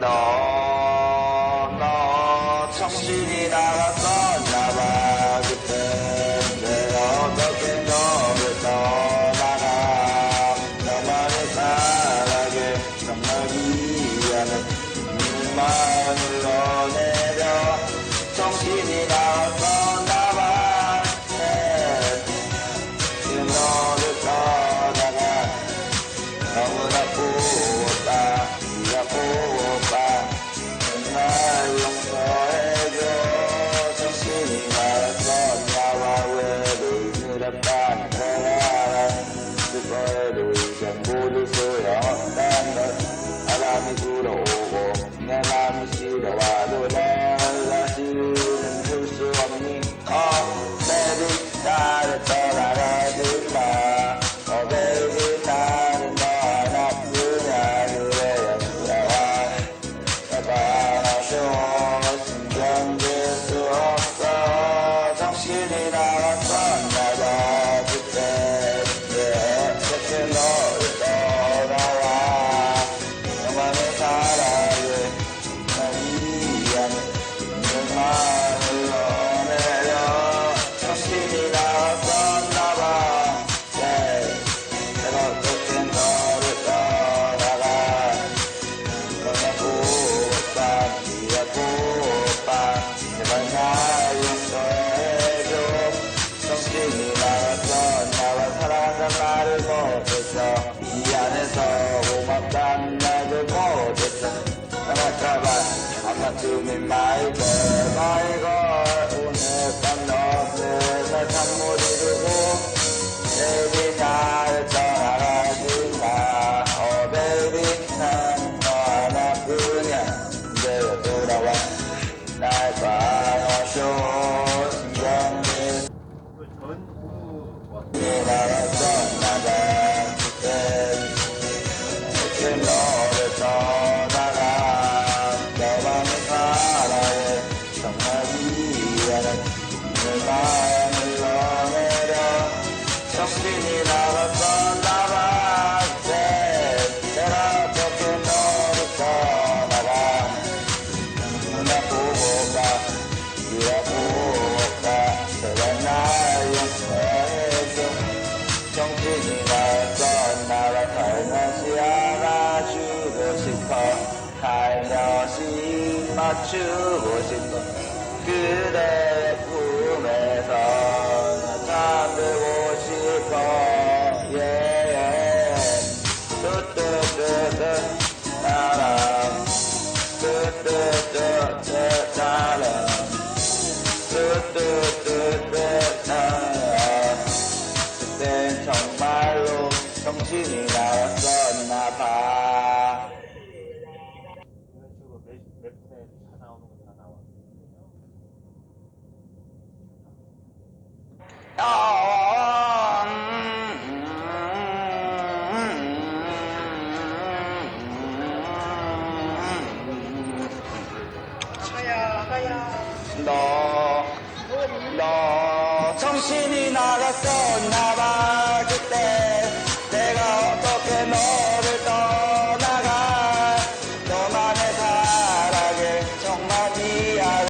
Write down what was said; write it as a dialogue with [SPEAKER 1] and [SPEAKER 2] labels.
[SPEAKER 1] 너, 너, 정신이 나갔어. America. 죽인 나에게 너희가 오늘 밤 너를 날 잠못 이루고 내일이 나를 떠나간다 Oh baby 난너 하나뿐이야 이제 돌아와. 살며시 맞추고 싶어 그대 품에서 잠들고 싶어. 예, 예 뚜뚜뚜뚜 사랑. 뚜뚜뚜뚜 사랑. 뚜뚜뚜뚜 사랑. 그땐 정말로 정신이
[SPEAKER 2] 나왔어
[SPEAKER 1] 너, 너 정신이 나갔었나봐 그때.